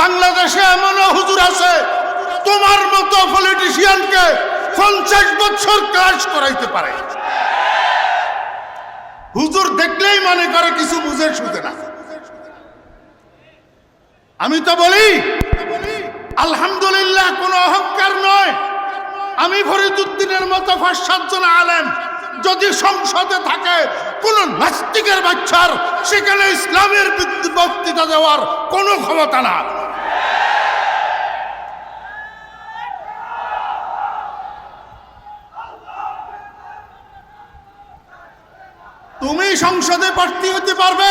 বাংলাদেশে এমনও হুজুর আছে, তোমার মতো পলিটিশিয়ানকে পঞ্চাশ বছর কাজ করাইতে পারে। হুজুর দেখলেই মনে করে কিছু বুঝে শুধে না। আমি তো বলি, আলহামদুলিল্লাহ কোনো অহংকার নয়। আমি ফরিদুদ্দিনের মতো পাঁচ সাতজন আলেম যদি সংসদে থাকে, কোন নাস্তিকের বাচ্চার সেখানে ইসলামের বক্তৃতা দেওয়ার কোনো ক্ষমতা না সংসদে প্রার্থী হতে পারবে?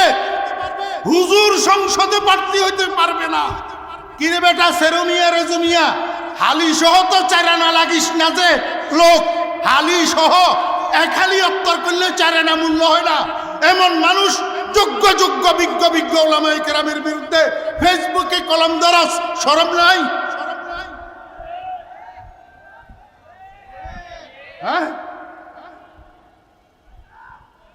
হুজুর সংসদে প্রার্থী হতে পারবে না। কিরে বেটা, সেরুমিয়া রেজুমিয়া হালি সহ তো চারানা লাগিস না যে, লোক হালি সহ এক হালি অত্তর করলে চারানা মূল্য হয় না। এমন মানুষ, যোগ্য যোগ্য, বিজ্ঞ বিজ্ঞ ওলামাই কেরামের বিরুদ্ধে ফেসবুকে কলম দরাস সরম নাই? হ্যাঁ?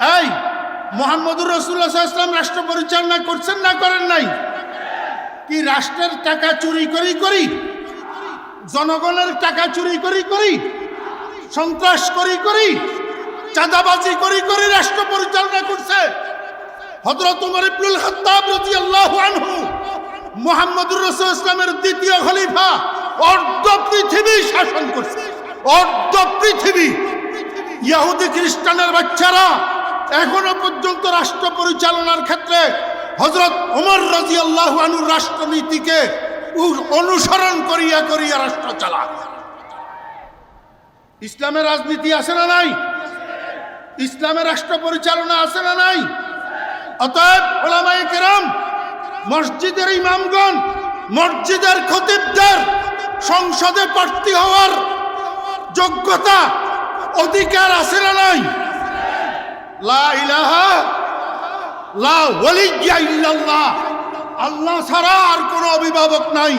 এই, মোহাম্মদুর রসুল্লাহ ইসলাম রাষ্ট্র পরিচালনা করছেন না করেন নাই? কি রাষ্ট্রের টাকা চুরি করি করি? জনগণের টাকা চুরি করি করি? সন্ত্রাস করি করি? চাঁদাবাজি করি করি রাষ্ট্র পরিচালনা করছে? বাচ্চারা এখনও পর্যন্ত রাষ্ট্র পরিচালনার ক্ষেত্রে হজরত উমর রাদিয়াল্লাহু আনহুর রাষ্ট্রনীতিকে অনুসরণ করিয়া করিয়া রাষ্ট্র চালায়। ইসলামের রাজনীতি আছে না নাই? ইসলামের রাষ্ট্র পরিচালনা আছে না নাই? অতএব ওলামাই কেরাম, মসজিদের ইমামগণ, মসজিদের খতিবদের সংসদে প্রার্থী হওয়ার যোগ্যতা, অধিকার আছে না নাই লা ইলাহা লা ওয়ালিয়্যা ইল্লাল্লাহ আল্লাহ ছাড়া আর কোনো অভিভাবক নাই।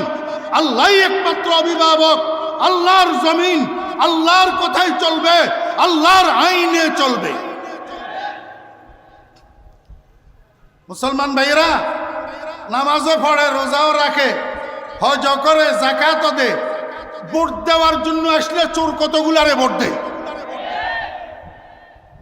আল্লাহই একমাত্র অভিভাবক। আল্লাহর জমিন, আল্লাহর কথাই চলবে, আল্লাহর আইনে চলবে। মুসলমান ভাইয়েরা, নামাজও পড়ে, রোজাও রাখে হজ করে, জাকাতও দে ভোট দেওয়ার জন্য আসলে চোর কতগুলারে ভোট দেয়?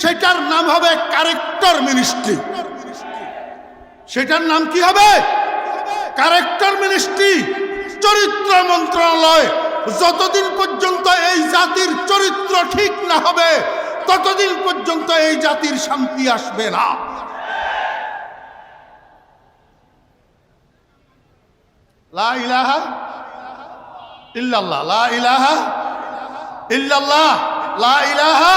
সেটার নাম হবে কারেক্টর মিনিস্ট্রি সেটার নাম কি হবে? কারেক্টর মিনিস্ট্রি চরিত্র মন্ত্রণালয়। যতদিন পর্যন্ত এই জাতির চরিত্র ঠিক না হবে, ততদিন পর্যন্ত এই জাতির শান্তি আসবে না। ইলাহা ইল্লাল্লাহ, লা ইলাহা ইল্লাল্লাহ, লা ইলাহা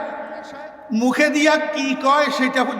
মুখে দিয়া কি কয় সেটা পর্যন্ত